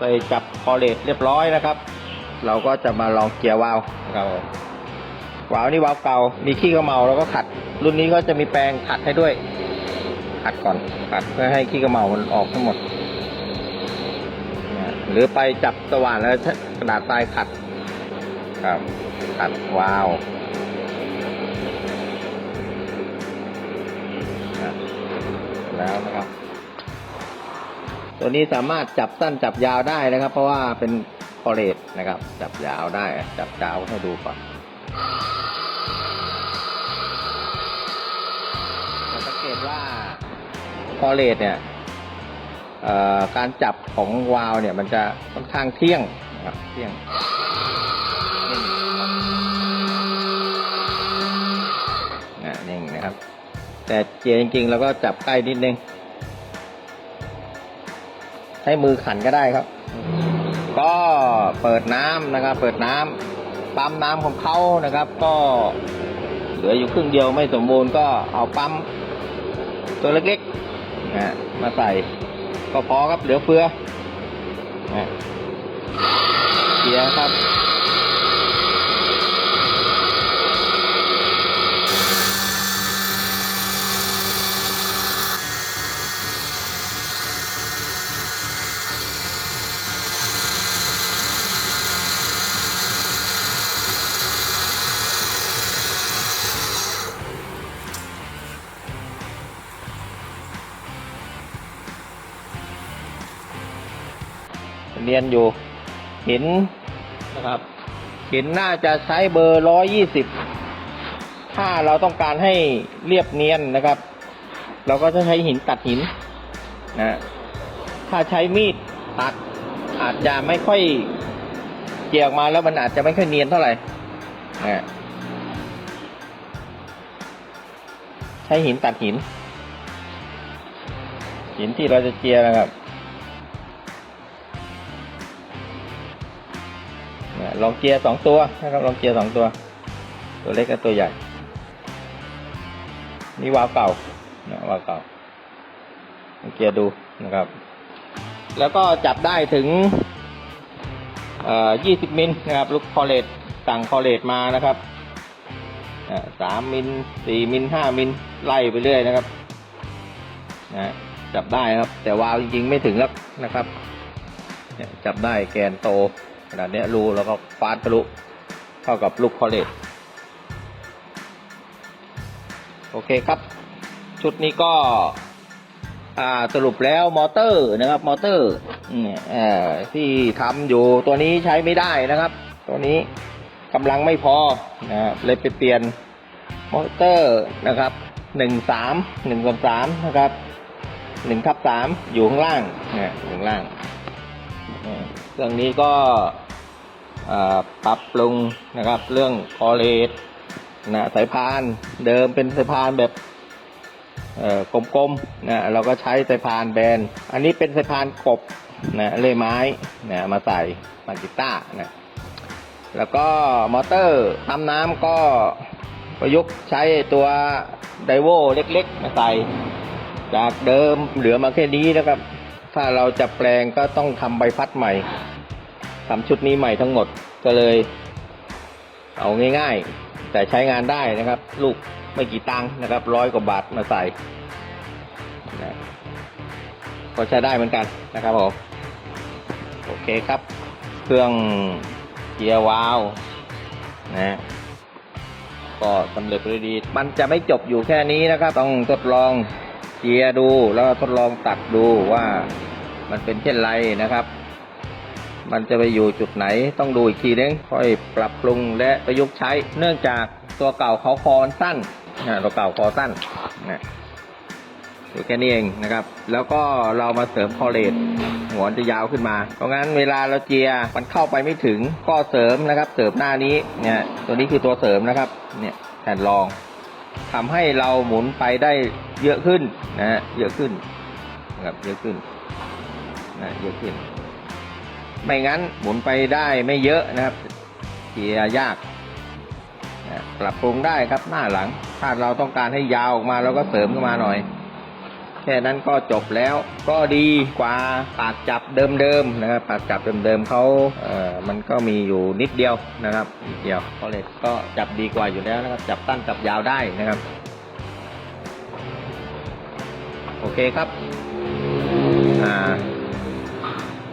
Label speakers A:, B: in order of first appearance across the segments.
A: ไปจับคอเลตเรียบร้อยนะครับ เราก็จะมาลองเกียร์วาล์วนะครับผมวาล์วนี่วาล์วเก่า มีขี้เขมเมาแล้วก็ขัด รุ่นนี้ก็จะมีแปรงขัดให้ด้วย ขัดก่อนขัดเพื่อให้ขี้เขมเมามันออกทั้งหมดนะหรือไปจับสว่านแล้วใช้กระดาษทรายขัดครับขัดวาล์ว ตัวนี้สามารถจับสั้นจับยาวได้นะครับ เพราะว่าเป็นคอเลตนะครับ จับยาวได้ จับยาวให้ดูก่อนสังเกตว่าคอเลตเนี่ยการจับของวาล์วเนี่ยมันจะค่อนข้างเที่ยงนะครับเที่ยงนิ่นะนิ่งนะครับ แต่เจียจริงๆเราก็จับใกล้นิดนึง ช้มือขันก็ได้ครับ ก็เปิดน้ำนะครับ เปิดน้ำปั๊มน้ำของเขานะครับ ก็เหลืออยู่ครึ่งเดียวไม่สมบูรณ์ก็เอาปั๊มตัวเล็กๆนะมาใส่ก็พอครับเหลือเฟือนะเสียครับ เรียนอยู่หินนะครับหินน่าจะใช้เบอร์ร้อยยี่สิบถ้าเราต้องการให้เรียบเนียนนะครับ เราก็จะใช้หินตัดหินนะถ้าใช้มีดตัดอาจจะไม่ค่อยเกี่ยวออกมาแล้วมันอาจจะไม่ค่อยเนียนเท่าไหร่นะใช้หินตัดหิน หินที่เราจะเจียนะครับ ลองเกียร์สองตัวนะครับลองเกียร์สองตัว ตัวเล็กกับตัวใหญ่ นี่วาล์วเก่านะวาล์วเก่าลองเกียร์ดูนะครับ แล้วก็จับได้ถึงเอ่อยี่สิบมิลนะครับลูกคอเลตสั่งคอเลตมานะครับสามมิลสี่มิลห้ามิลไล่ไปเรื่อยนะครับนะจับได้ครับ แต่วาล์วจริงๆไม่ถึงแล้วนะครับจับได้แกนโต ขนาดเนี้ยรูแล้วก็ฟาดทะลุเท่ากับลูกคอเลตโอเคครับ ชุดนี้ก็สรุปแล้วมอเตอร์นะครับมอเตอร์ที่ทำอยู่ตัวนี้ใช้ไม่ได้นะครับ ตัวนี้กำลังไม่พอนะครับเลยไปเปลี่ยนมอเตอร์นะครับหนึ่งสามหนึ่งกับสามนะครับหนึ่งทับสามอยู่ข้างล่างนี่ยอยู่ข้างล่าง เครื่องนี้ก็ปรับปรุงนะครับเรื่องคอเลตนะสายพานเดิมเป็นสายพานแบบกลมๆนะเราก็ใช้สายพานแบน อันนี้เป็นสายพานกบนะเลื่อยไม้นะมาใส่มากิต้านะแล้วก็มอเตอร์ทำน้ำก็ประยุกต์ใช้ตัวไดโวเล็กๆ มาใส่ จากเดิมเหลือมาแค่นี้นะครับ ถ้าเราจะแปลงก็ต้องทำใบพัดใหม่ทำชุดนี้ใหม่ทั้งหมดก็เลย เอาง่าย ๆ แต่ใช้งานได้นะครับ ลูกไม่กี่ตังค์นะครับร้อยกว่าบาทมาใส่นะก็ใช้ได้เหมือนกันนะครับผมโอเคครับ เครื่องเกียร์วาล์วนะก็สำเร็จด้วยดี มันจะไม่จบอยู่แค่นี้นะครับ ต้องทดลอง เกียดูแล้วทดลองตัดดูว่ามันเป็นเช่นไรนะครับ มันจะไปอยู่จุดไหนต้องดูอีกทีนึงค่อยปรับปรุงและประยุกต์ใช้ เนื่องจากตัวเก่าเขาคอสั้นนะตัวเก่าคอสั้นนะอยู่แค่นี้เองนะครับ แล้วก็เรามาเสริมคอเลตหัวจะยาวขึ้นมา เพราะงั้นเวลาเราเจียมันเข้าไปไม่ถึงก็เสริมนะครับ เสริมหน้านี้เนี่ยตัวนี้คือตัวเสริมนะครับ เนี่ยแผ่นรอง ทำให้เราหมุนไปได้เยอะขึ้นนะฮะเยอะขึ้นนะครับเยอะขึ้นนะเยอะขึ้น ไม่งั้นหมุนไปได้ไม่เยอะนะครับเสียยากนะปรับปรุงได้ครับหน้าหลัง ถ้าเราต้องการให้ยาวออกมาเราก็เสริมเข้ามาหน่อย ค่นั้นก็จบแล้ว ก็ดีกว่าปากจับเดิมๆนะครับปากจับเดิมๆเขาเอ่อมันก็มีอยู่นิดเดียวนะครับนิดเดียวคอเลตก็จับดีกว่าอยู่แล้วนะครับ จับตั้นจับยาวได้นะครับ โอเคครับอ่า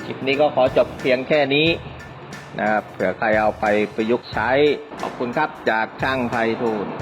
A: คลิปนี้ก็ขอจบเพียงแค่นี้นะครับเผื่อใครเอาไปประยุกต์ใช้ขอบคุณครับจากช่างไพฑูรย์